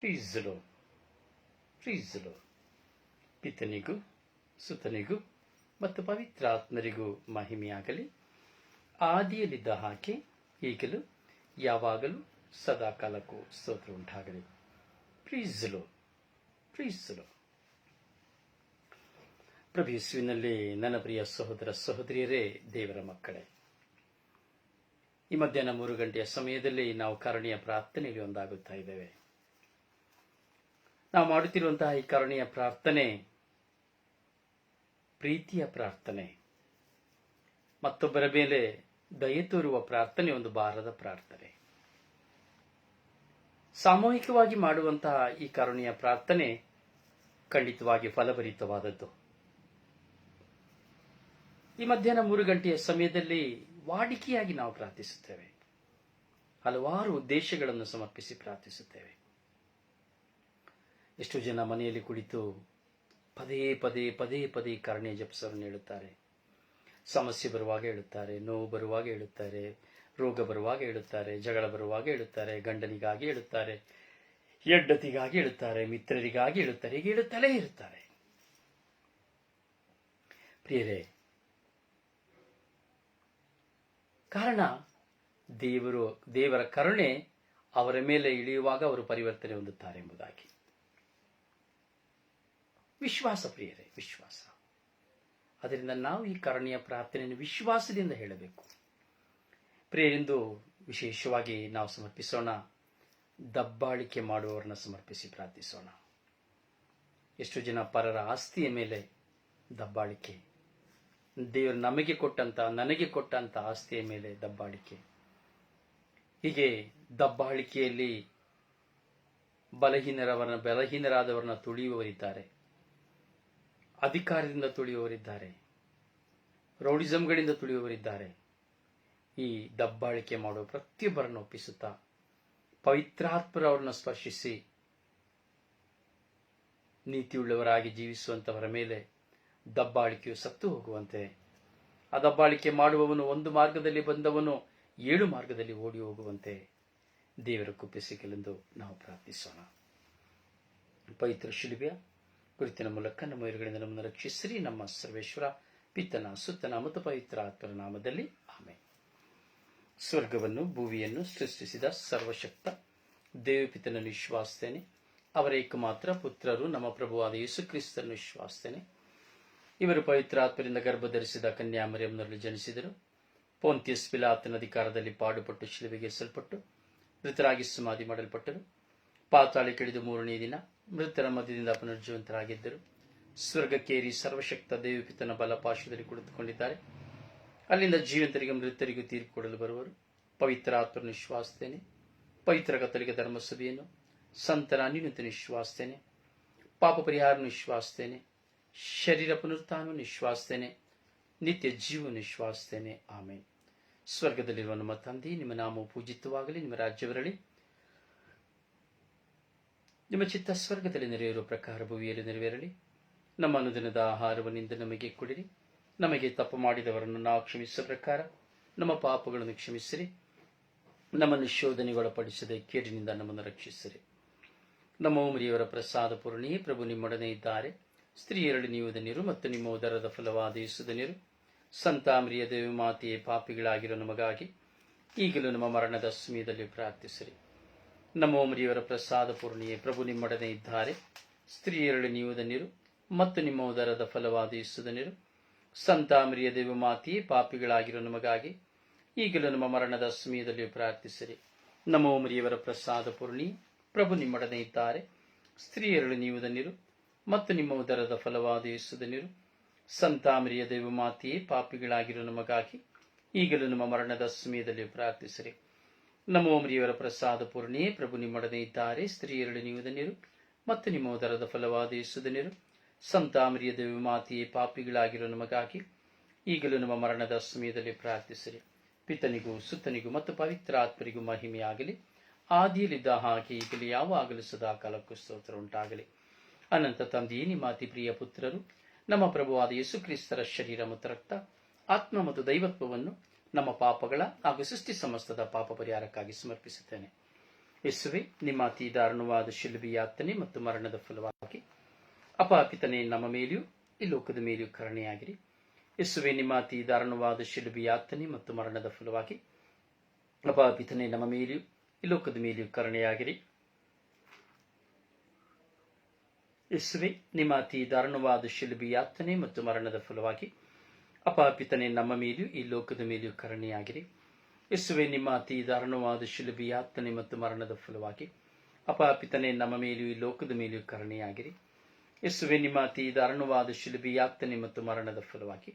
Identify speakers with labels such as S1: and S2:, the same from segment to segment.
S1: ಪ್ರೀಸಲು ಪ್ರೀಸಲು ಪಿತನಿಗೂ, ಸುತನಿಗೂ ಮತ್ತು ಪವಿತ್ರಾತ್ಮರಿಗೂ ಮಹಿಮೆಯಾಗಲಿ. ಆದಿಯಲ್ಲಿದ್ದ ಹಾಕಿ ಈಗಲೂ, ಯಾವಾಗಲೂ, ಸದಾಕಾಲಕ್ಕೂ ಸ್ತೋತ್ರ ಉಂಟಾಗಲಿ. ಪ್ರೀಸಲು ಪ್ರೀಸಲು ಪ್ರಭು ನನ್ನ ಪ್ರಿಯ ಸಹೋದರ ಸಹೋದರಿಯರೇ, ದೇವರ ಮಕ್ಕಳೇ. ಈ ಮಧ್ಯಾಹ್ನ ಮೂರು ಗಂಟೆಯ ಸಮಯದಲ್ಲಿ ನಾವು ಕರುಣೆಯ ಪ್ರಾರ್ಥನೆಗೆ ಒಂದಾಗುತ್ತಾ ಇದ್ದೇವೆ. ನಾವು ಮಾಡುತ್ತಿರುವಂತಹ ಈ ಕರುಣೆಯ ಪ್ರಾರ್ಥನೆ, ಪ್ರೀತಿಯ ಪ್ರಾರ್ಥನೆ, ಮತ್ತೊಬ್ಬರ ಮೇಲೆ ದಯೆ ತೋರುವ ಪ್ರಾರ್ಥನೆ, ಒಂದು ಭಾರದ ಪ್ರಾರ್ಥನೆ. ಸಾಮೂಹಿಕವಾಗಿ ಮಾಡುವಂತಹ ಈ ಕರುಣೆಯ ಪ್ರಾರ್ಥನೆ ಖಂಡಿತವಾಗಿ ಫಲಭರಿತವಾದದ್ದು. ಈ ಮಧ್ಯಾಹ್ನ ಮೂರು ಗಂಟೆಯ ಸಮಯದಲ್ಲಿ ವಾಡಿಕೆಯಾಗಿ ನಾವು ಪ್ರಾರ್ಥಿಸುತ್ತೇವೆ. ಹಲವಾರು ಉದ್ದೇಶಗಳನ್ನು ಸಮರ್ಪಿಸಿ ಪ್ರಾರ್ಥಿಸುತ್ತೇವೆ. ಎಷ್ಟು ಜನ ಮನೆಯಲ್ಲಿ ಕುಳಿತು ಪದೇ ಪದೇ ಪದೇ ಪದೇ ಕರುಣೆ ಜಪಿಸೋರನ್ನು ಹೇಳುತ್ತಾರೆ. ಸಮಸ್ಯೆ ಬರುವಾಗ ಹೇಳುತ್ತಾರೆ, ನೋವು ಬರುವಾಗ ಹೇಳುತ್ತಾರೆ, ರೋಗ ಬರುವಾಗ ಹೇಳುತ್ತಾರೆ, ಜಗಳ ಬರುವಾಗ ಹೇಳುತ್ತಾರೆ, ಗಂಡನಿಗಾಗಿ ಹೇಳುತ್ತಾರೆ ಎಡ್ಡತಿಗಾಗಿ ಹೇಳುತ್ತಾರೆ, ಮಿತ್ರರಿಗಾಗಿ ಹೇಳುತ್ತಾರೆ, ಹೀಗೆ ಹೇಳುತ್ತಲೇ ಇರುತ್ತಾರೆ. ಪ್ರಿಯರೇ, ಕಾರಣ ದೇವರು, ದೇವರ ಕರುಣೆ ಅವರ ಮೇಲೆ ಇಳಿಯುವಾಗ ಅವರು ಪರಿವರ್ತನೆ ಹೊಂದುತ್ತಾರೆ ಎಂಬುದಾಗಿ. ವಿಶ್ವಾಸ ಪ್ರಿಯರೇ, ವಿಶ್ವಾಸ. ಅದರಿಂದ ನಾವು ಈ ಕರುಣೆಯ ಪ್ರಾರ್ಥನೆಯನ್ನು ವಿಶ್ವಾಸದಿಂದ ಹೇಳಬೇಕು. ಪ್ರಿಯರೆಂದು ವಿಶೇಷವಾಗಿ ನಾವು ಸಮರ್ಪಿಸೋಣ, ದಬ್ಬಾಳಿಕೆ ಮಾಡುವವರನ್ನ ಸಮರ್ಪಿಸಿ ಪ್ರಾರ್ಥಿಸೋಣ. ಎಷ್ಟು ಜನ ಪರರ ಆಸ್ತಿಯ ಮೇಲೆ ದಬ್ಬಾಳಿಕೆ, ದೇವರು ನಮಗೆ ಕೊಟ್ಟಂತ, ನನಗೆ ಕೊಟ್ಟಂತ ಆಸ್ತಿಯ ಮೇಲೆ ದಬ್ಬಾಳಿಕೆ. ಹೀಗೆ ದಬ್ಬಾಳಿಕೆಯಲ್ಲಿ ಬಲಹೀನರವರನ್ನ, ಬಲಹೀನರಾದವರನ್ನ ತುಳಿಯುವವರಿದ್ದಾರೆ. ಅಧಿಕಾರದಿಂದ ತುಳಿಯುವವರಿದ್ದಾರೆ. ರೌಡಿಸಂಗಳಿಂದ ತುಳಿಯುವವರಿದ್ದಾರೆ. ಈ ದಬ್ಬಾಳಿಕೆ ಮಾಡುವ ಪ್ರತಿಯೊಬ್ಬರನ್ನು ಒಪ್ಪಿಸುತ್ತಾ ಪವಿತ್ರಾತ್ಮರವರನ್ನು ಸ್ಪರ್ಶಿಸಿ, ನೀತಿಯುಳ್ಳವರಾಗಿ ಜೀವಿಸುವಂತವರ ಮೇಲೆ ದಬ್ಬಾಳಿಕೆಯು ಸತ್ತು ಹೋಗುವಂತೆ. ಆ ದಬ್ಬಾಳಿಕೆ ಮಾಡುವವನು ಒಂದು ಮಾರ್ಗದಲ್ಲಿ ಬಂದವನು, ಏಳು ಮಾರ್ಗದಲ್ಲಿ ಓಡಿ ಹೋಗುವಂತೆ. ದೇವರ ಕುಪ್ಪಿಸಿಕೆಲೆಂದು ನಾವು ಪ್ರಾರ್ಥಿಸೋಣ. ಪವಿತ್ರ ಶಿಲ್ಬಿಯ ಕುರಿತಿನ ಮೂಲಕ ನಮ್ಮ ಇರುಗಳಿಂದ ನಮ್ಮನ್ನು ರಕ್ಷಿಸಿರಿ. ನಮ್ಮ ಸರ್ವೇಶ್ವರ ಪಿತ್ತನ ಸುತ್ತನ ಮತ್ತು ಪವಿತ್ರ ಆತ್ಮರ ನಾಮದಲ್ಲಿ ಆಮೆ ಸ್ವರ್ಗವನ್ನು ಭೂವಿಯನ್ನು ಸೃಷ್ಟಿಸಿದ ಸರ್ವಶಕ್ತ, ದೇವಪಿತನನ್ನು ವಿಶ್ವಾಸ್ತೇನೆ. ಅವರ ಏಕಮಾತ್ರ ಪುತ್ರರು ನಮ್ಮ ಪ್ರಭುವಾದ ಯೇಸು ಕ್ರಿಸ್ತನನ್ನು ವಿಶ್ವಾಸ್ತೇನೆ. ಇವರು ಪವಿತ್ರಾತ್ಮರಿಂದ ಗರ್ಭಧರಿಸಿದ ಕನ್ಯಾಮರಿಯಂನಲ್ಲಿ ಜನಿಸಿದರು. ಪೋಂತಿಯಸ್ ಪಿಲಾತನ ಅಧಿಕಾರದಲ್ಲಿ ಪಾಡುಪಟ್ಟು ಶಿಲುಬೆಗೆ ಸಲ್ಪಟ್ಟು ಮೃತರಾಗಿ ಸಮಾಧಿ ಮಾಡಲ್ಪಟ್ಟರು. ಪಾತಾಳಿ ಕಿಳಿದು ಮೂರನೇ ದಿನ ಮೃತರ ಮಧ್ಯದಿಂದ ಪುನರ್ಜೀವಂತರಾಗಿದ್ದರು. ಸ್ವರ್ಗಕ್ಕೇರಿ ಸರ್ವಶಕ್ತ ದೇವಿಪಿತನ ಬಲಪಾಶದಲ್ಲಿ ಕುಳಿತುಕೊಂಡಿದ್ದಾರೆ. ಅಲ್ಲಿಂದ ಜೀವಂತರಿಗೆ ಮೃತರಿಗೂ ತೀರ್ಪು ಕೊಡಲು ಬರುವರು. ಪವಿತ್ರ ಆತ್ಮ ವಿಶ್ವಾಸ್ತೇನೆ ಪವಿತ್ರ ಧರ್ಮಸಭೆಯನ್ನು ಸಂತರ ಅನ್ಯುನತ ವಿಶ್ವಾಸ್ತೇನೆ ಪಾಪ ಪರಿಹಾರ ವಿಶ್ವಾಸ್ತೇನೆ ಶರೀರ ಪುನರುತ್ಥಾನ ನಿಶ್ವಾಸ್ತೇನೆ. ನಿತ್ಯ ಜೀವ ನಿಶ್ವಾಸ್ತೇನೆ. ಆಮೇಲೆ ಸ್ವರ್ಗದಲ್ಲಿರುವ ನಮ್ಮ ತಂದೆ, ನಿಮ್ಮ ನಾಮವು ಪೂಜಿತವಾಗಲಿ, ನಿಮ್ಮ ರಾಜ್ಯವರಳಿ ನಿಮ್ಮ ಚಿತ್ತ ಸ್ವರ್ಗದಲ್ಲಿ ನೆರೆಯಿರುವ ಪ್ರಕಾರ ಭೂಮಿಯಲ್ಲಿ ನೆರವೇರಲಿ. ನಮ್ಮ ಅನುದಿನದ ಆಹಾರವನ್ನಿಂದ ನಮಗೆ ಕೊಡಿರಿ. ನಮಗೆ ತಪ್ಪು ಮಾಡಿದವರನ್ನು ನಾವು ಕ್ಷಮಿಸುವ ಪ್ರಕಾರ ನಮ್ಮ ಪಾಪಗಳನ್ನು ಕ್ಷಮಿಸಿರಿ. ನಮ್ಮನ್ನು ಶೋಧನೆಗೊಳಪಡಿಸದೆ ಕೇಡಿನಿಂದ ನಮ್ಮನ್ನು ರಕ್ಷಿಸಿರಿ. ನಮ್ಮ ಉಮರಿಯವರ ಪ್ರಸಾದ ಪೂರ್ಣಿ ಪ್ರಭು ನಿಮ್ಮೊಡನೆ ಇದ್ದಾರೆ. ಸ್ತ್ರೀಯರಲ್ಲಿ ನೀವು ಧನ್ಯರು ಮತ್ತು ನಿಮ್ಮ ಉದರದ ಫಲವಾದ ಧನ್ಯರು ಸಂತಾಮ್ರಿಯ ದೇವಿ ಮಾತೆಯೇ ಪಾಪಿಗಳಾಗಿರೋ ನಮಗಾಗಿ ಈಗಲೂ ನಮ್ಮ ಮರಣದ ಸಮಯದಲ್ಲಿ ಪ್ರಾರ್ಥಿಸಿರಿ. ನಮ್ಮ ಮರಿಯವರ ಪ್ರಸಾದ ಪೂರ್ಣಿಯೇ. ಪ್ರಭು ನಿಮ್ಮೊಡನೆ ಇದ್ದಾರೆ. ಸ್ತ್ರೀಯರಲ್ಲಿ ನೀವು ಧನ್ಯರು ಮತ್ತು ನಿಮ್ಮ ಉದರದ ಫಲವಾದ ಯೇಸು ಸಂತಾಮರಿಯ ದೇವಿ ಮಾತೆಯೇ ಪಾಪಿಗಳಾಗಿರೋ ನಮಗಾಗಿ ಈಗಲೂ ನಮ್ಮ ಮರಣದ ಸಮಯದಲ್ಲಿ ಪ್ರಾರ್ಥಿಸಿರಿ. ನಮ್ಮ ಓಮರಿಯವರ ಪ್ರಸಾದ ಪೂರ್ಣಿ. ಪ್ರಭು ನಿಮ್ಮೊಡನೆ ಇದ್ದಾರೆ. ಸ್ತ್ರೀಯರಲ್ಲಿ ನೀವು ಧನ್ಯರು ಮತ್ತು ನಿಮ್ಮ ಉದರದ ಫಲವಾದ ಯೇಸುದನಿರು ಸಂತಾಮರಿಯ ಮಾತೆಯೇ ಪಾಪಿಗಳಾಗಿರೋ ನಮಗಾಗಿ ಈಗಲೂ ನಮ್ಮ ಮರಣದ ಸಮಯದಲ್ಲಿ ಪ್ರಾರ್ಥಿಸಿರಿ. ನಮ್ಮ ಮರಿಯವರ ಪ್ರಸಾದ ಪೂರ್ಣಿ. ಪ್ರಭು ನಿಮ್ಮೊಡನೆ ಇದ್ದಾರೆ. ಸ್ತ್ರೀಯರಲ್ಲಿ ನೀವು ಧನ್ಯರು ಮತ್ತು ನಿಮ್ಮ ಉದರದ ಫಲವಾದ ಯೇಸುದನಿರು ಸಂತಾಮರಿಯ ಮಾತೆಯೇ ಪಾಪಿಗಳಾಗಿರೋ ನಮಗಾಗಿ ಈಗಲೂ ನಮ್ಮ ಮರಣದ ಸಮಯದಲ್ಲಿ ಪ್ರಾರ್ಥಿಸಿರಿ. ಪಿತನಿಗೂ, ಸುತ್ತನಿಗೂ ಮತ್ತು ಪವಿತ್ರ ಆತ್ಮರಿಗೂ ಮಹಿಮೆಯಾಗಲಿ. ಆದಿಯಲ್ಲಿದ್ದ ಹಾಗೆ ಈಗಲೂ ಯಾವಾಗಲೂ ಸದಾ ಕಾಲಕ್ಕೂ ಸ್ತೋತ್ರ ಉಂಟಾಗಲಿ. ಅನಂತ ತಂದೆಯೇ, ನಿಮ್ಮ ಪ್ರಿಯ ಪುತ್ರರು, ನಮ್ಮ ಪ್ರಭುವಾದ ಯೇಸುಕ್ರಿಸ್ತರ ಶರೀರ ಮತ್ತು ರಕ್ತ, ಆತ್ಮ ಮತ್ತು ದೈವತ್ವವನ್ನು ನಮ್ಮ ಪಾಪಗಳ ಹಾಗೂ ಸೃಷ್ಟಿ ಸಮಸ್ತದ ಪಾಪ ಪರಿಹಾರಕ್ಕಾಗಿ ಸಮರ್ಪಿಸುತ್ತೇನೆ. ಯೇಸುವೆ, ನಿಮ್ಮ ಅತಿ ದಾರುಣವಾದ ಶಿಲ್ಬಿ ಯಾತನೆ ಮತ್ತು ಮರಣದ ಫಲವಾಗಿ ಅಪಾಪಿತನೆ ನಮ್ಮ ಮೇಲೆಯೂ ಈ ಲೋಕದ ಮೇಲೆಯೂ ಕರುಣೆಯಾಗಿರಿ. ಯೇಸುವೆ, ನಿಮ್ಮ ಅತಿ ದಾರುಣವಾದ ಶಿಲ್ಬಿ ಮತ್ತು ಮರಣದ ಫಲವಾಗಿ ಅಪಾಪಿತನೆ ನಮ್ಮ ಮೇಲೆಯೂ ಈ ಲೋಕದ ಮೇಲೆಯೂ ಕರುಣೆಯಾಗಿರಿ. ಯೇಸುವೆ, ನಿಮ್ಮ ಅತಿ ದಾರುಣವಾದ ಶಿಲ್ಬಿ ಮತ್ತು ಮರಣದ ಫಲವಾಗಿ ಅಪಾಪಿತನೆ ನಮ್ಮ ಮೇಲೆಯೂ, ಈ ಲೋಕದ ಮೇಲೆಯೂ ಕರುಣೆಯಾಗಿರಿ ಯೇಸುವೆ, ನಿಮ್ಮ ಅತಿ ದಾರುಣವಾದ ಶಿಲುಬಿ ಮತ್ತು ಮರಣದ ಫಲವಾಗಿ ಅಪಾಪಿತನೆ ನಮ್ಮ ಮೇಲೂ ಈ ಲೋಕದ ಮೇಲೆಯೂ ಕರುಣೆಯಾಗಿರಿ ಯೇಸುವೆ, ನಿಮ್ಮ ಅತಿ ದಾರುಣವಾದ ಶಿಲುಬಿ ಮತ್ತು ಮರಣದ ಫಲವಾಗಿ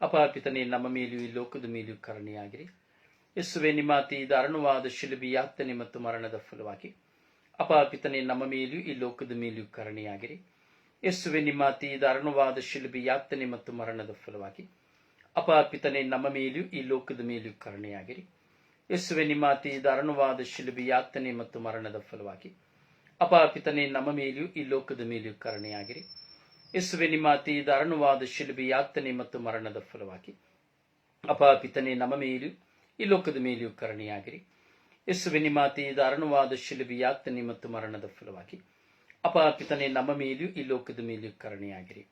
S1: ಅಪಾಪಿತನೆ ನಮ್ಮ ಮೇಲೂ ಈ ಲೋಕದ ಮೇಲೆಯೂ ಕರುಣೆಯಾಗಿರಿ ಯೇಸುವೆ, ನಿಮ್ಮ ಅತಿ ದಾರುಣವಾದ ಶಿಲುಬಿ ಮತ್ತು ಮರಣದ ಫಲವಾಗಿ ಅಪಾಪಿತನೆ ನಮ್ಮ ಮೇಲೂ ಈ ಲೋಕದ ಮೇಲೆಯೂ ಕರುಣೆಯಾಗಿರಿ ಯೇಸುವೆ ನಿಮ್ಮ ಅತಿ ದಾರುಣವಾದ ಶಿಲ್ಬಿ ಯಾತನೆ ಮತ್ತು ಮರಣದ ಫಲವಾಗಿ. ಅಪಾಪಿತನೆ ನಮ್ಮ ಮೇಲೆಯೂ ಈ ಲೋಕದ ಮೇಲೆಯೂ ಕರುಣೆಯಾಗಿರಿ. ಯೇಸುವೆ ನಿಮ್ಮ ಅತಿ ದಾರುಣವಾದ ಶಿಲ್ಬಿ ಯಾತನೆ ಮತ್ತು ಮರಣದ ಫಲವಾಗಿ. ಅಪಾಪಿತನೆ ನಮ್ಮ ಮೇಲೆಯೂ ಈ ಲೋಕದ ಮೇಲೆಯೂ ಕರುಣೆಯಾಗಿರಿ. ಯೇಸುವೆ ನಿಮ್ಮ ಅತಿ ದಾರುಣವಾದ ಶಿಲ್ಬಿ ಯಾತನೆ ಮತ್ತು ಮರಣದ ಫಲವಾಗಿ. ಅಪಾಪಿತನೆ ನಮ್ಮ ಮೇಲೆಯೂ ಈ ಲೋಕದ ಮೇಲೆಯೂ ಕರುಣೆಯಾಗಿರಿ. ಯೇಸುವೆ ನಿಮ್ಮ ಅತಿ ದಾರುಣವಾದ ಶಿಲ್ಬಿ ಯಾತನೆ ಮತ್ತು ಮರಣದ ಫಲವಾಗಿ. ಅಪಾಪಿತನೆ ನಮ್ಮ ಮೇಲೆಯೂ ಈ ಲೋಕದ ಮೇಲೆಯೂ ಕರುಣೆಯಾಗಿರಿ.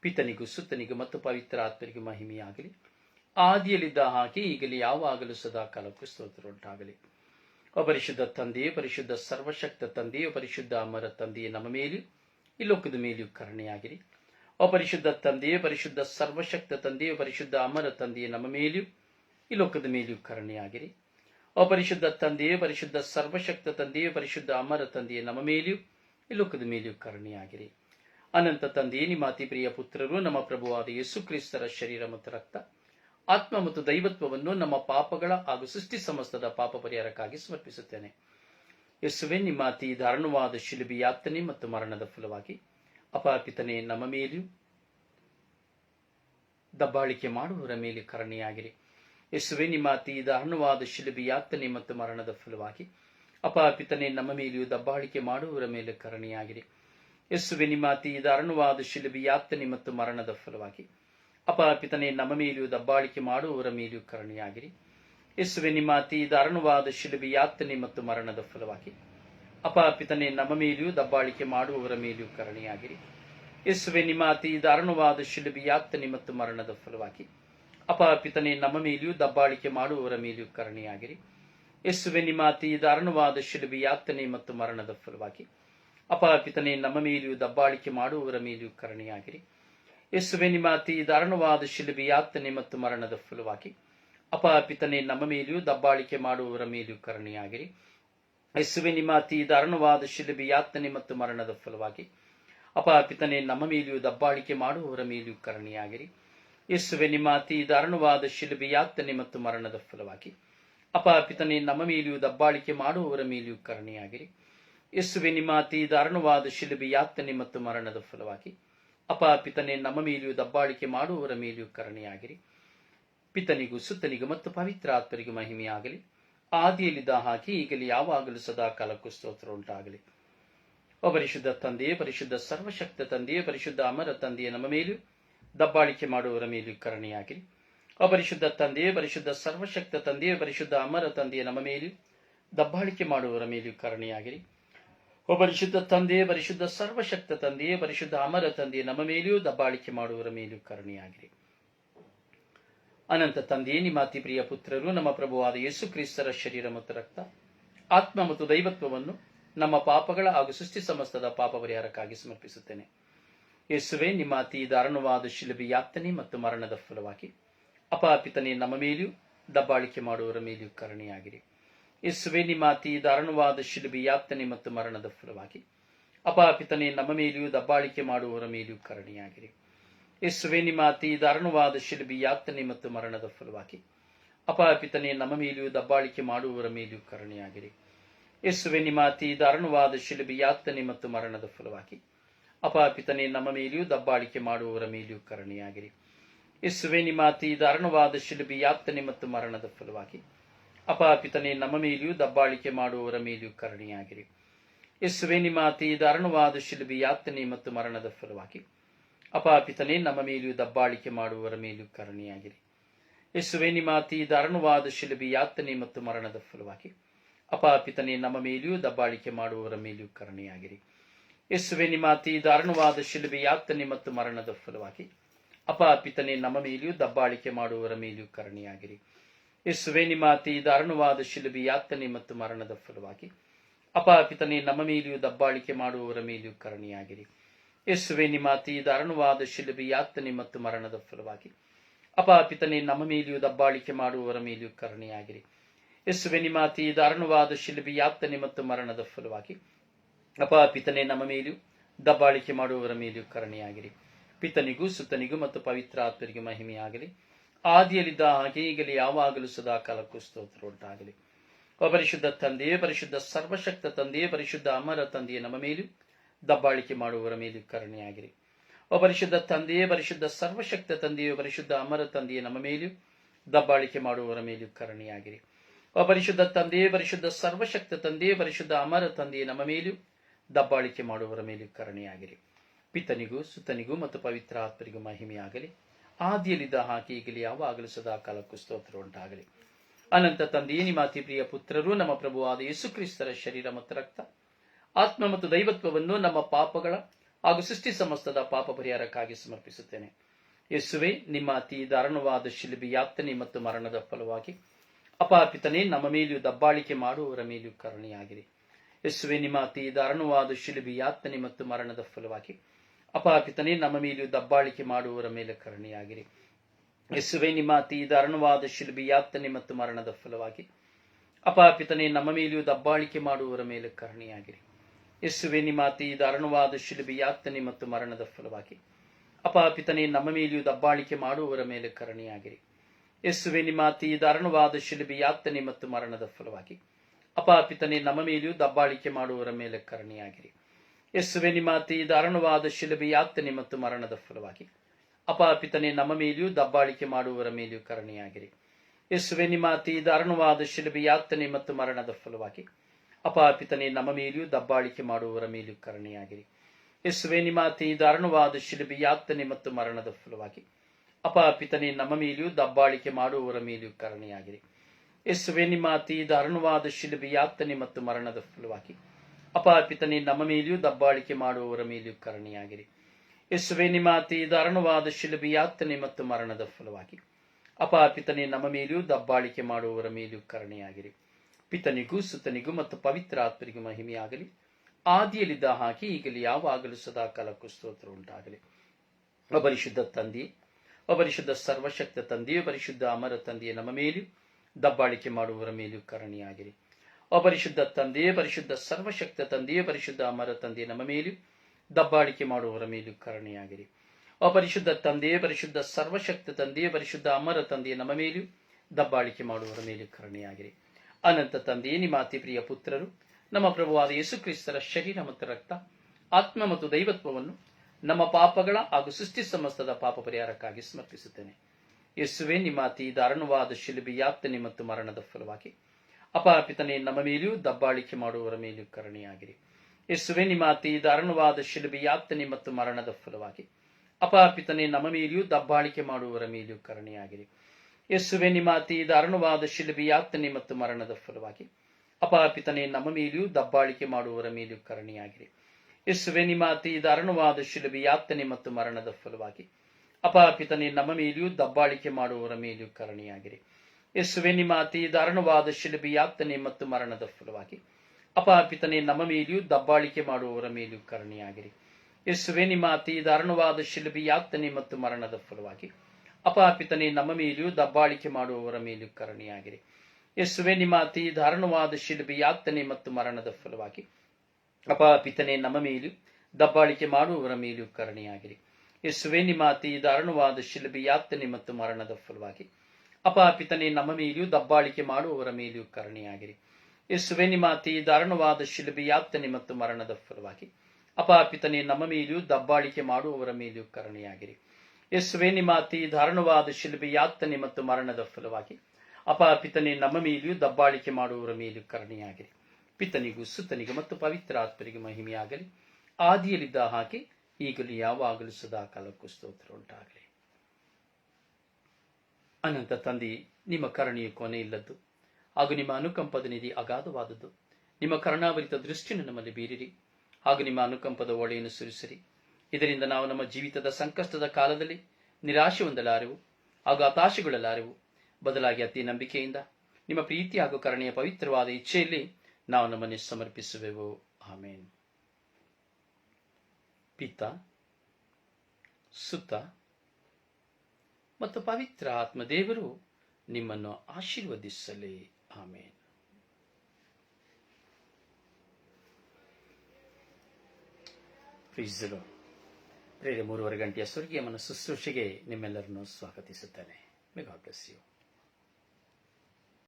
S1: ಪಿತನಿಗೂ ಸುತ್ತನಿಗೂ ಮತ್ತು ಪವಿತ್ರ ಮಹಿಮೆಯಾಗಲಿ ಆದಿಯಲ್ಲಿದ್ದ ಹಾಗೆ ಈಗಲೇ ಯಾವಾಗಲೂ ಸದಾ ಕಾಲಕ್ಕೂ ಸ್ತೋತ್ರ ಉಂಟಾಗಲಿ ಓ ಪರಿಶುದ್ಧ ತಂದೆಯೇ, ಪರಿಶುದ್ಧ ಸರ್ವಶಕ್ತ ತಂದೆಯೇ, ಪರಿಶುದ್ಧ ಅಮರ ತಂದೆಯೇ ನಮ್ಮ ಮೇಲೂ ಈ ಲೋಕದ ಮೇಲೆಯೂ ಕರುಣೆಯಾಗಿರಿ. ಅಪರಿಶುದ್ಧ ಪರಿಶುದ್ಧ ತಂದೆಯೇ, ಪರಿಶುದ್ಧ ಸರ್ವಶಕ್ತ ತಂದೆಯೇ, ಪರಿಶುದ್ಧ ಅಮರ ತಂದೆಯೇ ನಮ್ಮ ಮೇಲೆಯೂ ಈ ಲೋಕದ ಮೇಲೆಯೂ ಕರುಣೆಯಾಗಿರಿ. ಅಪರಿಶುದ್ಧ ಪರಿಶುದ್ಧ ತಂದೆಯೇ, ಪರಿಶುದ್ಧ ಸರ್ವಶಕ್ತ ತಂದೆಯೇ, ಪರಿಶುದ್ಧ ಅಮರ ತಂದೆಯೇ ನಮ್ಮ ಮೇಲೆಯೂ ಈ ಲೋಕದ ಮೇಲೆಯೂ ಕರುಣೆಯಾಗಿರಿ. ಅನಂತ ತಂದೆಯೇ, ನಿಮ್ಮ ಅತಿ ಪ್ರಿಯ ಪುತ್ರರು, ನಮ್ಮ ಪ್ರಭುವಾದ ಯೇಸು ಕ್ರಿಸ್ತರ ಶರೀರ ಮತ್ತು ರಕ್ತ, ಆತ್ಮ ಮತ್ತು ದೈವತ್ವವನ್ನು ನಮ್ಮ ಪಾಪಗಳ ಹಾಗೂ ಸೃಷ್ಟಿ ಸಮಸ್ತದ ಪಾಪ ಪರಿಹಾರಕ್ಕಾಗಿ ಸಮರ್ಪಿಸುತ್ತೇನೆ. ಯೇಸುವೆ, ನಿಮ್ಮ ಅತಿ ದಾರುಣವಾದ ಶಿಲುಬಿ ಯಾತನೆ ಮತ್ತು ಮರಣದ ಫಲವಾಗಿ ಅಪಾಪಿತನೆ ನಮ್ಮ ಮೇಲೆಯೂ ದಬ್ಬಾಳಿಕೆ ಮಾಡುವವರ ಮೇಲೆ ಕರಣೆಯಾಗಿರಿ. ಯೇಸುವೆ, ನಿಮ್ಮ ಅತಿ ದಾರುಣವಾದ ಶಿಲುಬಿ ಯಾತನೆ ಮತ್ತು ಮರಣದ ಫಲವಾಗಿ ಅಪಾಪಿತನೆ ನಮ್ಮ ಮೇಲೆಯೂ ದಬ್ಬಾಳಿಕೆ ಮಾಡುವವರ ಮೇಲೆ ಕರುಣೆಯಾಗಿರಿ ಯಸ್ಸುವೆ ನಿಮ್ಮ ಅತಿ ದಾರುಣವಾದ ಶಿಲುಬಿ ಯಾತನೆ ಮತ್ತು ಮರಣದ ಫಲವಾಗಿ. ಅಪಾಪಿತನೆ ನಮ್ಮ ಮೇಲೆಯೂ ದಬ್ಬಾಳಿಕೆ ಮಾಡುವವರ ಮೇಲೆಯೂ ಕರುಣೆಯಾಗಿರಿ. ಯಸ್ಸುವೆ ನಿಮ್ಮ ಅತಿ ದಾರುಣವಾದ ಶಿಲುಬಿ ಯಾತನೆ ಮತ್ತು ಮರಣದ ಫಲವಾಗಿ. ಅಪಾಪಿತನೆ ನಮ್ಮ ಮೇಲೆಯೂ ದಬ್ಬಾಳಿಕೆ ಮಾಡುವವರ ಮೇಲೆಯೂ ಕರುಣೆಯಾಗಿರಿ. ಯೇಸುವೆ, ನಿಮ್ಮ ಅತಿ ದಾರುಣವಾದ ಶಿಲುಬಿ ಯಾತನೆ ಮತ್ತು ಮರಣದ ಫಲವಾಗಿ. ಅಪಾಪಿತನೆ ನಮ್ಮ ಮೇಲೆಯೂ ದಬ್ಬಾಳಿಕೆ ಮಾಡುವವರ ಮೇಲೆಯೂ ಕರುಣೆಯಾಗಿರಿ. ಯೇಸುವೆ ಮಾತಿ ದಾರುಣವಾದ ಶಿಲುಬಿ ಯಾತನೆ ಮತ್ತು ಮರಣದ ಫಲವಾಗಿ. ಅಪಾಪಿತನೆ ನಮ್ಮ ಮೇಲೆಯೂ ದಬ್ಬಾಳಿಕೆ ಮಾಡುವವರ ಮೇಲೆಯೂ ಕರುಣೆಯಾಗಿರಿ. ಯೇಸುವೆ ಮಾತಿ ದಾರುಣವಾದ ಶಿಲುಬಿ ಯಾತನೆ ಮತ್ತು ಮರಣದ ಫಲವಾಗಿ. ಅಪಾಪಿತನೆ ನಮ್ಮ ಮೇಲೆಯೂ ದಬ್ಬಾಳಿಕೆ ಮಾಡುವವರ ಮೇಲೆಯೂ ಕರುಣೆಯಾಗಿರಿ. ಯೇಸುವೆ ಮಾತಿ ದಾರುಣವಾದ ಶಿಲುಬಿ ಯಾತನೆ ಮತ್ತು ಮರಣದ ಫಲವಾಗಿ. ಅಪಾಪಿತನೆ ನಮ್ಮ ಮೇಲೆಯೂ ದಬ್ಬಾಳಿಕೆ ಮಾಡುವವರ ಮೇಲೆಯೂ ಕರುಣೆಯಾಗಿರಿ. ವೆನಿ ಮಾತಿ ದಾರುಣವಾದ ಶಿಲುಬಿ ಯಾತನೆ ಮತ್ತು ಮರಣದ ಫಲವಾಗಿ. ಅಪಾಪಿತನೆ ನಮ್ಮ ಮೇಲೆಯೂ ದಬ್ಬಾಳಿಕೆ ಮಾಡುವವರ ಮೇಲೆಯೂ ಕರುಣೆಯಾಗಿರಿ. ಯೇಸುವೆ, ನಿಮ್ಮ ಅತಿ ದಾರುಣವಾದ ಶಿಲುಬಿ ಯಾತನೆ ಮತ್ತು ಮರಣದ ಫಲವಾಗಿ ಅಪಾಪಿತನೆ ನಮ್ಮ ಮೇಲೆಯೂ ದಬ್ಬಾಳಿಕೆ ಮಾಡುವವರ ಮೇಲೆಯೂ ಕರುಣೆಯಾಗಿರಿ. ಪಿತನಿಗೂ ಸುತ್ತನಿಗೂ ಮತ್ತು ಪವಿತ್ರ ಆತ್ಮರಿಗೂ ಮಹಿಮೆಯಾಗಲಿ. ಆದಿಯಲ್ಲಿದ್ದ ಹಾಗೆ ಈಗಲೇ ಯಾವಾಗಲೂ ಸದಾ ಕಾಲಕ್ಕೂ ಸ್ತೋತ್ರ ಉಂಟಾಗಲಿ ಪರಿಶುದ್ಧ ತಂದೆಯೇ, ಪರಿಶುದ್ಧ ಸರ್ವಶಕ್ತ ತಂದೆಯೇ, ಪರಿಶುದ್ಧ ಅಮರ ತಂದೆಯೇ, ನಮ್ಮ ಮೇಲೂ ದಬ್ಬಾಳಿಕೆ ಮಾಡುವವರ ಮೇಲೂ ಕರುಣೆಯಾಗಿರಿ. ಓ ಪರಿಶುದ್ಧ ತಂದೆಯೇ ಪರಿಶುದ್ಧ ಸರ್ವಶಕ್ತ ತಂದೆಯೇ ಪರಿಶುದ್ಧ ಅಮರ ತಂದೆಯೇ ನಮ್ಮ ಮೇಲೆಯೂ. ದಬ್ಬಾಳಿಕೆ ಮಾಡುವವರ ಮೇಲೆಯೂ ಕರುಣೆಯಾಗಿರಿ. ಓ ಪರಿಶುದ್ಧ ತಂದೆಯೇ ಪರಿಶುದ್ಧ ಸರ್ವಶಕ್ತ ತಂದೆಯೇ ಪರಿಶುದ್ಧ ಅಮರ ತಂದೆಯೇ ನಮ್ಮ ಮೇಲೆಯೂ ದಬ್ಬಾಳಿಕೆ ಮಾಡುವವರ ಮೇಲೆಯೂ ಕರುಣೆಯಾಗಿರಿ. ಅನಂತ ತಂದೆಯೇ, ನಿಮ್ಮ ಅತಿ ಪ್ರಿಯ ಪುತ್ರರು, ನಮ್ಮ ಪ್ರಭುವಾದ ಯೇಸು ಕ್ರಿಸ್ತರ ಶರೀರ ಮತ್ತು ರಕ್ತ, ಆತ್ಮ ಮತ್ತು ದೈವತ್ವವನ್ನು ನಮ್ಮ ಪಾಪಗಳ ಹಾಗೂ ಸೃಷ್ಟಿ ಸಮಸ್ತದ ಪಾಪ ಪರಿಹಾರಕ್ಕಾಗಿ ಸಮರ್ಪಿಸುತ್ತೇನೆ. ಯೇಸುವೆ, ನಿಮ್ಮ ಅತಿ ದಾರುಣವಾದ ಶಿಲುಬಿ ಯಾತನೆ ಮತ್ತು ಮರಣದ ಫಲವಾಗಿ ಅಪಾಪಿತನೆ ನಮ್ಮ ಮೇಲೆಯೂ ದಬ್ಬಾಳಿಕೆ ಮಾಡುವವರ ಮೇಲೆಯೂ ಕರುಣೆಯಾಗಿರಿ ಇಸುವೆ ನಿಮ್ಮ ದಾರುಣವಾದ ಶಿಲುಬಿ ಯಾತನೆ ಮತ್ತು ಮರಣದ ಫಲವಾಗಿ ಅಪಾಪಿತನೇ ನಮ್ಮ ಮೇಲೆಯೂ ದಬ್ಬಾಳಿಕೆ ಮಾಡುವವರ ಮೇಲೆಯೂ ಕರುಣೆಯಾಗಿರಿ ಇಸುವೆ ನಿಮ್ಮ ಅತಿ ದಾರುಣವಾದ ಶಿಲುಬಿ ಯಾತನೆ ಮತ್ತು ಮರಣದ ಫಲವಾಗಿ ಅಪಾಪಿತನೇ ನಮ್ಮ ಮೇಲೆಯೂ ದಬ್ಬಾಳಿಕೆ ಮಾಡುವವರ ಮೇಲೆಯೂ ಕರುಣೆಯಾಗಿರಿ ಯೇಸುವೆ, ನಿಮ್ಮ ಅತಿ ದಾರುಣವಾದ ಶಿಲುಬಿ ಯಾತನೆ ಮತ್ತು ಮರಣದ ಫಲವಾಗಿ ಅಪಾಪಿತನೇ ನಮ್ಮ ಮೇಲೆಯೂ ದಬ್ಬಾಳಿಕೆ ಮಾಡುವವರ ಮೇಲೆಯೂ ಕರುಣೆಯಾಗಿರಿ ಯೇಸುವೆ ಅತಿ ದಾರುಣವಾದ ಶಿಲುಬಿ ಯಾತನೆ ಮತ್ತು ಮರಣದ ಫಲವಾಗಿ. ಅಪಾಪಿತನೆ ನಮ್ಮ ಮೇಲೆಯೂ ದಬ್ಬಾಳಿಕೆ ಮಾಡುವವರ ಮೇಲೆಯೂ ಕರುಣೆಯಾಗಿರಿ. ಯೇಸುವೆ ಅತಿ ದಾರುಣವಾದ ಶಿಲುಬಿ ಯಾತನೆ ಮತ್ತು ಮರಣದ ಫಲವಾಗಿ. ಅಪಾಪಿತನೆ ನಮ್ಮ ಮೇಲೆಯೂ ದಬ್ಬಾಳಿಕೆ ಮಾಡುವವರ ಮೇಲೆಯೂ ಕರುಣೆಯಾಗಿರಿ. ಯೇಸುವೆ ಅತಿ ದಾರುಣವಾದ ಶಿಲುಬಿ ಯಾತನೆ ಮತ್ತು ಮರಣದ ಫಲವಾಗಿ. ಅಪಾಪಿತನೆ ನಮ್ಮ ಮೇಲೆಯೂ ದಬ್ಬಾಳಿಕೆ ಮಾಡುವವರ ಮೇಲೆಯೂ ಕರುಣೆಯಾಗಿರಿ. ಯೇಸುವೆ ಅತಿ ದಾರುಣವಾದ ಶಿಲುಬಿ ಯಾತನೆ ಮತ್ತು ಮರಣದ ಫಲವಾಗಿ. ಅಪ ಪಿತನೆ ನಮ್ಮ ಮೇಲೆಯೂ ದಬ್ಬಾಳಿಕೆ ಮಾಡುವವರ ಮೇಲೆಯೂ ಕರುಣೆಯಾಗಿರಿ. ಯೇಸುವೆ, ನಿಮ್ಮ ಅತಿ ದಾರುಣವಾದ ಶಿಲುಬಿ ಯಾತನೆ ಮತ್ತು ಮರಣದ ಫಲವಾಗಿ. ಅಪ ಪಿತನೆ ನಮ್ಮ ಮೇಲೆಯೂ ದಬ್ಬಾಳಿಕೆ ಮಾಡುವವರ ಮೇಲೆಯೂ ಕರುಣೆಯಾಗಿರಿ. ಯೇಸುವೆ, ನಿಮ್ಮ ದಾರುಣವಾದ ಶಿಲುಬಿ ಯಾತನೆ ಮತ್ತು ಮರಣದ ಫಲವಾಗಿ. ಅಪ ಪಿತನೆ ನಮ್ಮ ಮೇಲೆಯೂ ದಬ್ಬಾಳಿಕೆ ಮಾಡುವವರ ಮೇಲೆಯೂ ಕರುಣೆಯಾಗಿರಿ. ಯೇಸುವೆ, ನಿಮ್ಮ ದಾರುಣವಾದ ಶಿಲುಬಿ ಯಾತನೆ ಮತ್ತು ಮರಣದ ಫಲವಾಗಿ. ಅಪ ಪಿತನೆ ನಮ್ಮ ಮೇಲೆಯೂ ದಬ್ಬಾಳಿಕೆ ಮಾಡುವವರ ಮೇಲೆಯೂ ಕರುಣೆಯಾಗಿರಿ. ಪಿತನಿಗೂ ಸುತನಿಗೂ ಮತ್ತು ಪವಿತ್ರ ಆತ್ಮರಿಗೂ ಮಹಿಮೆಯಾಗಲಿ. ಆದಿಯಲ್ಲಿದ್ದ ಹಾಗೆ ಈಗಲೇ ಯಾವಾಗಲೂ ಸದಾ ಕಾಲಕ್ಕೂ ಸ್ತೋತ್ರ ಉಂಟಾಗಲಿ ಪರಿಶುದ್ಧ ತಂದೆಯೇ, ಪರಿಶುದ್ಧ ಸರ್ವಶಕ್ತ ತಂದೆಯೇ, ಪರಿಶುದ್ಧ ಅಮರ ತಂದೆಯೇ ನಮ್ಮ ಮೇಲೂ ದಬ್ಬಾಳಿಕೆ ಮಾಡುವವರ ಮೇಲೂ ಕರುಣೆಯಾಗಿರಿ. ಪರಿಶುದ್ಧ ತಂದೆಯೇ, ಪರಿಶುದ್ಧ ಸರ್ವಶಕ್ತ ತಂದೆಯೇ, ಪರಿಶುದ್ಧ ಅಮರ ತಂದೆಯೇ ನಮ್ಮ ಮೇಲೂ ದಬ್ಬಾಳಿಕೆ ಮಾಡುವವರ ಮೇಲೂ ಕರುಣೆಯಾಗಿರಿ. ಪರಿಶುದ್ಧ ತಂದೆಯೇ, ಪರಿಶುದ್ಧ ಸರ್ವಶಕ್ತ ತಂದೆಯೇ, ಪರಿಶುದ್ಧ ಅಮರ ತಂದೆಯೇ ನಮ್ಮ ಮೇಲೂ ದಬ್ಬಾಳಿಕೆ ಮಾಡುವವರ ಮೇಲೂ ಕರುಣೆಯಾಗಿರಿ. ಪಿತನಿಗೂ ಸುತನಿಗೂ ಮತ್ತು ಪವಿತ್ರ ಆತ್ಮರಿಗೂ ಮಹಿಮೆಯಾಗಲಿ. ಆದಿಯಲ್ಲಿದ್ದ ಹಾಕಿ ಈಗಲಿ ಯಾವಾಗಲೂ ಸದಾ ಕಾಲಕ್ಕೂ ಸ್ತೋತ್ರ ಉಂಟಾಗಲಿ. ಅನಂತ ತಂದೆಯೇ, ನಿಮ್ಮ ಅತಿ ಪ್ರಿಯ ಪುತ್ರರು, ನಮ್ಮ ಪ್ರಭುವಾದ ಯೇಸು ಕ್ರಿಸ್ತರ ಶರೀರ ಮತ್ತು ರಕ್ತ, ಆತ್ಮ ಮತ್ತು ದೈವತ್ವವನ್ನು ನಮ್ಮ ಪಾಪಗಳ ಹಾಗೂ ಸೃಷ್ಟಿ ಸಮಸ್ತದ ಪಾಪ ಪರಿಹಾರಕ್ಕಾಗಿ ಸಮರ್ಪಿಸುತ್ತೇನೆ. ಯೇಸುವೆ, ನಿಮ್ಮ ಅತಿ ದಾರುಣವಾದ ಶಿಲುಬಿ ಯಾತನೆ ಮತ್ತು ಮರಣದ ಫಲವಾಗಿ ಅಪಾಪಿತನೇ, ನಮ್ಮ ಮೇಲೂ ದಬ್ಬಾಳಿಕೆ ಮಾಡುವವರ ಮೇಲೂ ಕರುಣೆಯಾಗಿರಿ ಯೇಸುವೆ, ನಿಮ್ಮ ಅತಿ ದಾರುಣವಾದ ಶಿಲುಬಿ ಯಾತನೆ ಮತ್ತು ಮರಣದ ಫಲವಾಗಿ ಅಪಾಪಿತನೇ ನಮ್ಮ ಮೇಲೂ ದಬ್ಬಾಳಿಕೆ ಮಾಡುವವರ ಮೇಲೆ ಕರುಣೆಯಾಗಿರಿ. ಯೇಸುವೆ, ನಿಮ್ಮ ಅತಿ ದಾರುಣವಾದ ಶಿಲುಬಿ ಯಾತನೆ ಮತ್ತು ಮರಣದ ಫಲವಾಗಿ ಅಪಾಪಿತನೇ ನಮ್ಮ ಮೇಲೂ ದಬ್ಬಾಳಿಕೆ ಮಾಡುವವರ ಮೇಲೆ ಕರುಣೆಯಾಗಿರಿ. ಯೇಸುವೆ, ನಿಮ್ಮ ಅತಿ ದಾರುಣವಾದ ಶಿಲುಬಿ ಯಾತನೆ ಮತ್ತು ಮರಣದ ಫಲವಾಗಿ ಅಪಾಪಿತನೇ ನಮ್ಮ ಮೇಲೂ ದಬ್ಬಾಳಿಕೆ ಮಾಡುವವರ ಮೇಲೆ ಕರುಣೆಯಾಗಿರಿ. ಯೇಸುವೆ, ನಿಮ್ಮ ಅತಿ ದಾರುಣವಾದ ಶಿಲುಬಿ ಯಾತನೆ ಮತ್ತು ಮರಣದ ಫಲವಾಗಿ ಅಪಾಪಿತನೇ ನಮ್ಮ ಮೇಲೂ ದಬ್ಬಾಳಿಕೆ ಮಾಡುವವರ ಮೇಲೆ ಕರುಣೆಯಾಗಿರಿ. ಯೇಸುವೆ ನಿಮ್ಮ ಅತಿ ದಾರುಣವಾದ ಮತ್ತು ಮರಣದ ಫಲವಾಗಿ. ಅಪಾಪಿತನೇ ನಮ್ಮ ಮೇಲೆಯೂ ದಬ್ಬಾಳಿಕೆ ಮಾಡುವವರ ಮೇಲೆಯೂ ಕರುಣೆಯಾಗಿರಿ. ಯೇಸುವೆ ನಿಮ್ಮ ಅತಿ ದಾರುಣವಾದ ಮತ್ತು ಮರಣದ ಫಲವಾಗಿ. ಅಪಾಪಿತನೇ ನಮ್ಮ ಮೇಲೆಯೂ ದಬ್ಬಾಳಿಕೆ ಮಾಡುವವರ ಮೇಲೆಯೂ ಕರುಣೆಯಾಗಿರಿ. ಯೇಸುವೆ ನಿಮ್ಮ ಅತಿ ದಾರುಣವಾದ ಮತ್ತು ಮರಣದ ಫಲವಾಗಿ. ಅಪಾಪಿತನೇ ನಮ್ಮ ಮೇಲೆಯೂ ದಬ್ಬಾಳಿಕೆ ಮಾಡುವವರ ಮೇಲೆಯೂ ಕರುಣೆಯಾಗಿರಿ. ಯೇಸುವೆ ನಿಮ್ಮ ಅತಿ ದಾರುಣವಾದ ಮತ್ತು ಮರಣದ ಫಲವಾಗಿ. ಅಪಾಪಿತನೇ ನಮ್ಮ ಮೇಲೆಯೂ ದಬ್ಬಾಳಿಕೆ ಮಾಡುವವರ ಮೇಲೆಯೂ ಕರಣಿಯಾಗಿರಿ. ಯೇಸುವೆ, ನಿಮ್ಮ ಅತಿ ದಾರುಣವಾದ ಶಿಲುಬಿ ಯಾತನೆ ಮತ್ತು ಮರಣದ ಫಲವಾಗಿ. ಅಪಾಪಿತನೇ ನಮ್ಮ ಮೇಲೆಯೂ ದಬ್ಬಾಳಿಕೆ ಮಾಡುವವರ ಮೇಲೆಯೂ ಕರುಣೆಯಾಗಿರಿ. ಪಿತನಿಗೂ, ಸುತನಿಗೂ ಮತ್ತು ಪವಿತ್ರ ಆತ್ಮರಿಗೂ ಮಹಿಮೆಯಾಗಲಿ. ಆದಿಯಲ್ಲಿದ್ದ ಹಾಗೆ ಈಗಲೂ ಯಾವಾಗಲೂ ಸದಾ ಕಾಲಕ್ಕೂ ಸ್ತೋತ್ರ ಉಂಟಾಗಲಿ. ಅಪರಿಶುದ್ಧ ತಂದಿ ಅಪರಿಶುದ್ಧ ಸರ್ವಶಕ್ತ ತಂದೆಯೇ ಪರಿಶುದ್ಧ ಅಮರ ತಂದೆಯ, ನಮ್ಮ ಮೇಲೆಯೂ ದಬ್ಬಾಳಿಕೆ ಮಾಡುವವರ ಮೇಲೂ ಕರುಣೆಯಾಗಿರಿ. ಅಪರಿಶುದ್ಧ ತಂದೆಯೇ ಪರಿಶುದ್ಧ ಸರ್ವಶಕ್ತ ತಂದೆಯೇ ಪರಿಶುದ್ಧ ಅಮರ ತಂದೆಯ ನಮ್ಮ ಮೇಲೆಯೂ ದಬ್ಬಾಳಿಕೆ ಮಾಡುವವರ ಮೇಲೆಯೂ ಕರುಣೆಯಾಗಿರಿ. ಅಪರಿಶುದ್ಧ ತಂದೆಯೇ ಪರಿಶುದ್ಧ ಸರ್ವಶಕ್ತ ತಂದೆಯೇ ಪರಿಶುದ್ಧ ಅಮರ ತಂದೆಯ ನಮ್ಮ ಮೇಲೆಯೂ ದಬ್ಬಾಳಿಕೆ ಮಾಡುವವರ ಮೇಲೆಯೂ ಕರುಣೆಯಾಗಿರಿ. ಅನಂತ ತಂದೆಯೇ ನಿಮ್ಮ ಅತಿ ಪ್ರಿಯ ಪುತ್ರರು, ನಮ್ಮ ಪ್ರಭುವಾದ ಯೇಸು ಕ್ರಿಸ್ತರ ಶರೀರ ಮತ್ತು ರಕ್ತ, ಆತ್ಮ ಮತ್ತು ದೈವತ್ವವನ್ನು ನಮ್ಮ ಪಾಪಗಳ ಹಾಗೂ ಸೃಷ್ಟಿ ಸಮಸ್ತದ ಪಾಪ ಪರಿಹಾರಕ್ಕಾಗಿ ಸಮರ್ಪಿಸುತ್ತೇನೆ. ಯೇಸುವೆ, ನಿಮ್ಮ ಅತಿ ದಾರುಣವಾದ ಶಿಲುಬಿ ಯಾತನೆ ಮತ್ತು ಮರಣದ ಫಲವಾಗಿ ಅಪಾಪಿತನೆ ನಮ್ಮ ಮೇಲೆಯೂ ದಬ್ಬಾಳಿಕೆ ಮಾಡುವವರ ಮೇಲೆಯೂ ಕರುಣೆಯಾಗಿರಿ ಯೇಸುವೆ, ನಿಮ್ಮ ಅತಿ ದಾರುಣವಾದ ಶಿಲುಬಿ ಯಾತನೆ ಮತ್ತು ಮರಣದ ಫಲವಾಗಿ ಅಪಾಪಿತನೆ ನಮ್ಮ ಮೇಲೆಯೂ ದಬ್ಬಾಳಿಕೆ ಮಾಡುವವರ ಮೇಲೆಯೂ ಕರುಣೆಯಾಗಿರಿ ಯೇಸುವೆ, ನಿಮ್ಮ ಅತಿ ದಾರುಣವಾದ ಶಿಲುಬಿ ಯಾತನೆ ಮತ್ತು ಮರಣದ ಫಲವಾಗಿ ಅಪಾಪಿತನೆ ನಮ್ಮ ಮೇಲೆಯೂ ದಬ್ಬಾಳಿಕೆ ಮಾಡುವವರ ಮೇಲೆಯೂ ಕರುಣೆಯಾಗಿರಿ ಯೇಸುವೆ, ನಿಮ್ಮ ಅತಿ ದಾರುಣವಾದ ಶಿಲುಬಿ ಯಾತನೆ ಮತ್ತು ಮರಣದ ಫಲವಾಗಿ ಅಪಾಪಿತನೆ ನಮ್ಮ ಮೇಲೆಯೂ ದಬ್ಬಾಳಿಕೆ ಮಾಡುವವರ ಮೇಲೆಯೂ ಕರುಣೆಯಾಗಿರಿ ಯೇಸುವೆ ಅತಿ ದಾರುಣವಾದ ಶಿಲುಬಿ ಯಾತನೆ ಮತ್ತು ಮರಣದ ಫಲವಾಗಿ. ಅಪಾಪಿತನೆ ನಮ್ಮ ಮೇಲೆಯೂ ದಬ್ಬಾಳಿಕೆ ಮಾಡುವವರ ಮೇಲೂ ಕರುಣೆಯಾಗಿರಿ. ಯೇಸುವೆ ಅತಿ ದಾರುಣವಾದ ಶಿಲುಬಿ ಯಾತನೆ ಮತ್ತು ಮರಣದ ಫಲವಾಗಿ. ಅಪಾಪಿತನೆ ನಮ್ಮ ಮೇಲೆಯೂ ದಬ್ಬಾಳಿಕೆ ಮಾಡುವವರ ಮೇಲೂ ಕರುಣೆಯಾಗಿರಿ. ಯೇಸುವೆ ಮಾತಿ ದಾರುಣವಾದ ಶಿಲುಬಿ ಯಾತನೆ ಮತ್ತು ಮರಣದ ಫಲವಾಗಿ. ಅಪಾಪಿತನೆ ನಮ್ಮ ಮೇಲೂ ದಬ್ಬಾಳಿಕೆ ಮಾಡುವವರ ಮೇಲೂ ಕರುಣೆಯಾಗಿರಿ. ಯೇಸುವೆ ಅತಿ ದಾರುಣವಾದ ಶಿಲುಬಿ ಯಾತನೆ ಮತ್ತು ಮರಣದ ಫಲವಾಗಿ. ಅಪಾಪಿತನೆ ನಮ್ಮ ಮೇಲೆಯೂ ದಬ್ಬಾಳಿಕೆ ಮಾಡುವವರ ಮೇಲೆಯೂ ಕರುಣೆಯಾಗಿರಿ. ಯೇಸುವೆ, ನಿಮ್ಮ ಅತಿ ದಾರುಣವಾದ ಶಿಲುಬೆ ಯಾತನೆ ಮತ್ತು ಮರಣದ ಫಲವಾಗಿ ಅಪಾಪಿತನೇ ನಮ್ಮ ಮೇಲೆಯೂ ದಬ್ಬಾಳಿಕೆ ಮಾಡುವವರ ಮೇಲೆಯೂ ಕರುಣೆಯಾಗಿರಿ. ಯೇಸುವೆ, ನಿಮ್ಮ ಅತಿ ದಾರುಣವಾದ ಶಿಲುಬೆ ಯಾತನೆ ಮತ್ತು ಮರಣದ ಫಲವಾಗಿ ಅಪಾಪಿತನೇ ನಮ್ಮ ಮೇಲೆಯೂ ದಬ್ಬಾಳಿಕೆ ಮಾಡುವವರ ಮೇಲೆಯೂ ಕರುಣೆಯಾಗಿರಿ. ಪಿತನಿಗೂ ಸುತನಿಗೂ ಮತ್ತು ಪವಿತ್ರ ಆತ್ಮರಿಗೆ ಮಹಿಮೆಯಾಗಲಿ. ಆದಿಯಲ್ಲಿದ್ದ ಹಾಗೆ ಈಗಲೂ ಯಾವಾಗಲೂ ಸದಾ ಕಾಲಕ್ಕೂ ಸ್ತೋತ್ರ ಉಂಟಾಗಲಿ. ಅನಂತ ತಂದೆ, ನಿಮ್ಮ ಕರುಣೆಯು ಕೊನೆ ಇಲ್ಲದ್ದು ಹಾಗೂ ನಿಮ್ಮ ಅನುಕಂಪದ ನಿಧಿ ಅಗಾಧವಾದದ್ದು. ನಿಮ್ಮ ಕರುಣಾಭರಿತ ದೃಷ್ಟಿಯನ್ನು ನಮ್ಮಲ್ಲಿ ಬೀರಿರಿ. ಹಾಗೂ ನಿಮ್ಮ ಅನುಕಂಪದ ಒಳೆಯನ್ನು ಸುರಿಸಿರಿ. ಇದರಿಂದ ನಾವು ನಮ್ಮ ಜೀವಿತದ ಸಂಕಷ್ಟದ ಕಾಲದಲ್ಲಿ ನಿರಾಶೆ ಹೊಂದಲಾರೆವು ಹಾಗೂ ಹತಾಶೆಗೊಳ್ಳಲಾರೆವು. ಬದಲಾಗಿ ಅತಿ ನಂಬಿಕೆಯಿಂದ, ನಿಮ್ಮ ಪ್ರೀತಿ ಹಾಗೂ ಕರುಣೆಯ ಪವಿತ್ರವಾದ ಇಚ್ಛೆಯಲ್ಲಿ ನಾವು ನಮ್ಮನ್ನು ಸಮರ್ಪಿಸುವೆವು. ಆಮೇನ್. ಪಿತ ಸುತ್ತ ಮತ್ತು ಪವಿತ್ರ ಆತ್ಮದೇವರು ನಿಮ್ಮನ್ನು ಆಶೀರ್ವದಿಸಲಿ. ಆಮೇನ್. ಪ್ರೀಸರು ಪ್ರೇರೆ ಮೂರುವರೆ ಗಂಟೆಯ ಸ್ವರ್ಗೀಯ ಮನ ಶುಶ್ರೂಷೆಗೆ ನಿಮ್ಮೆಲ್ಲರನ್ನು ಸ್ವಾಗತಿಸುತ್ತೇನೆ. ಯು